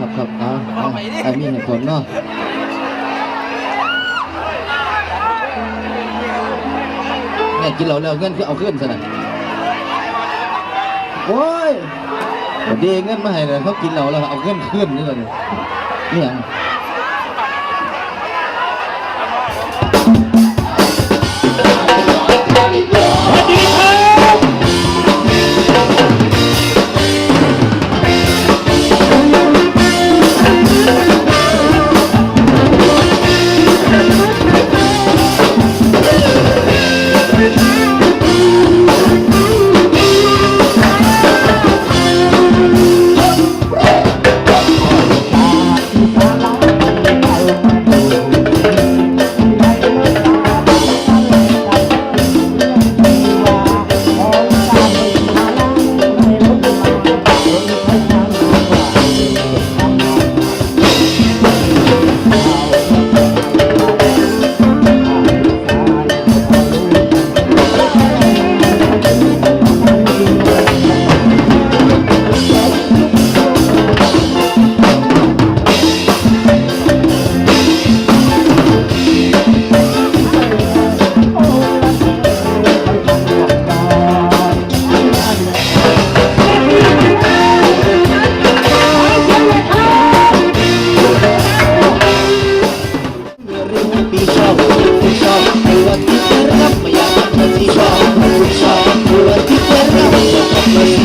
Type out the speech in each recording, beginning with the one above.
ครับครับเอาเอาไอ้มีเหตุผลเนาะแม่ยกินเหล้าแล้วเงินคือเอาขึ้นซะนะโอ้ยเดีเงินมาให้เลยเขากินเหล้าแล้วเอาเงินขึ้นนี่เลยนี่หยังปีครับ จ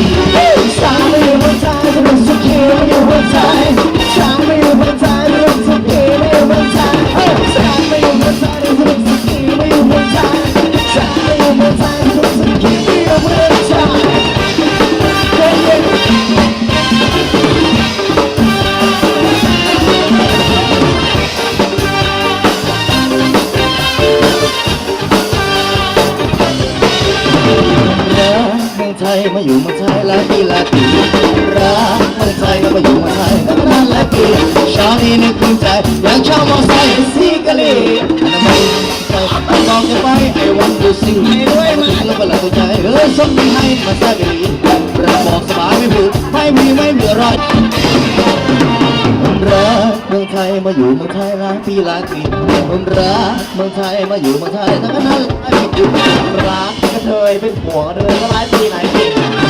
ไทยมาอยู่เมืองไทยหลายปีหลายปีรักเมืองไทยก็มาอยู่เมืองไทยก็นานหลายปีชาวนี้นึกถึงใจอยางชาวมอไซค์สีกะลีทำไมใจต้องจะไปไอ้วันดูสิ่งให้ด้วยมาแล้วก็หลับตัวใจเออสมดีให้มาซะกะลีราบอกสบายไม่ผูกไม่มีไม่เหลือรอย มืองไทยมาอยู่เมืองไทยหลายปีหลายปีผมรักเมืองไทยมาอยู่เมืองไทยทั้งนั้นหลายปีรักกระเทยเป็นผัวกระเทยก็หลายปีหลายปี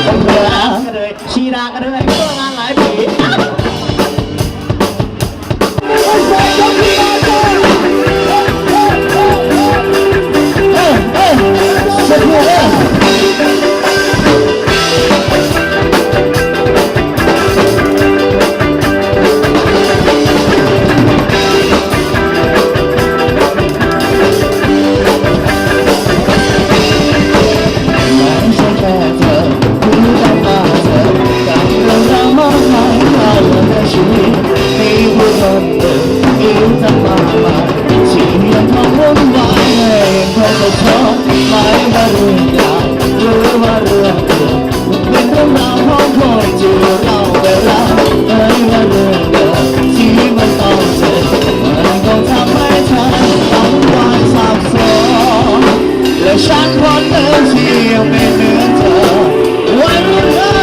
ผมรักกระเทยชีรากระเทยก็งานหลาย รื่องยาวหรือว่าเรื่องเดียวเป็นเรื่องราวของคนที่เราได้รับไม่ว่าเรื่องเดิมที่มันต้องเจ็บมันก็ทำให้ฉันต้องวานสับสนและฉันคนเดิมที่ยังไม่เหมือนเธอวันนี้เลย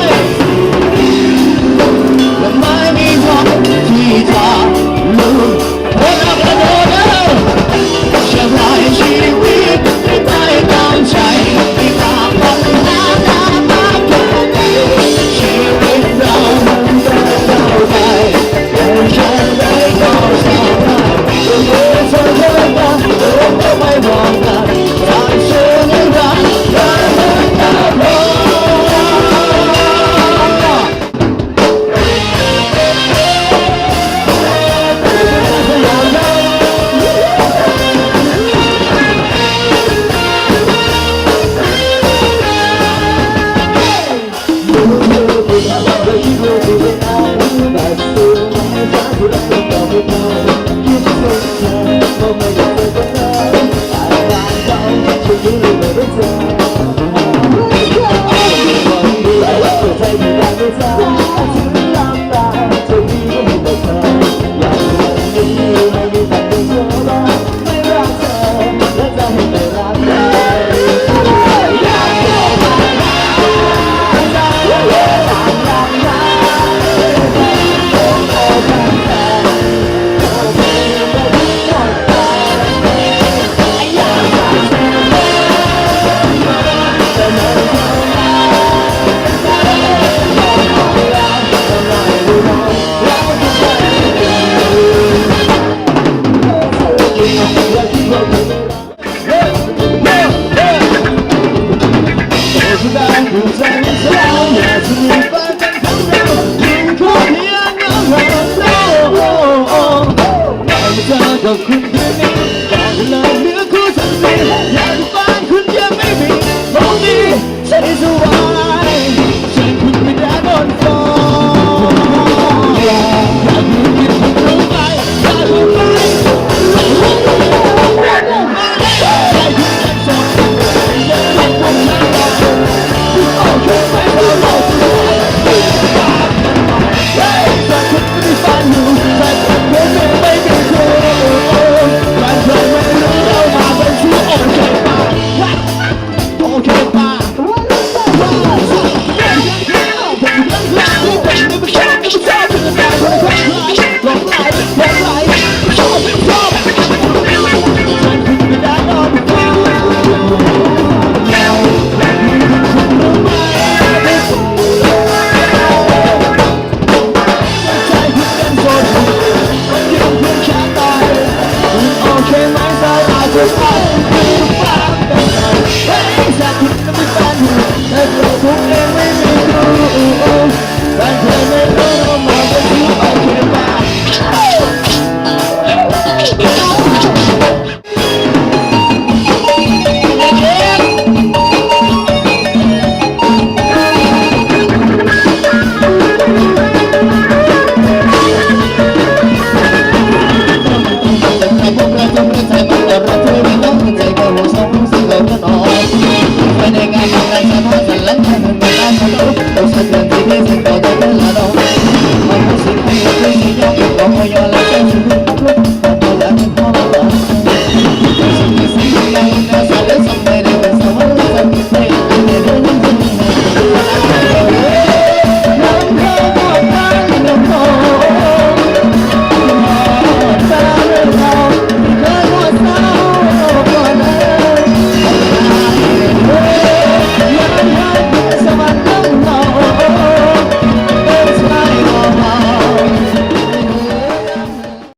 i Marta, Marta, Marta, Marta,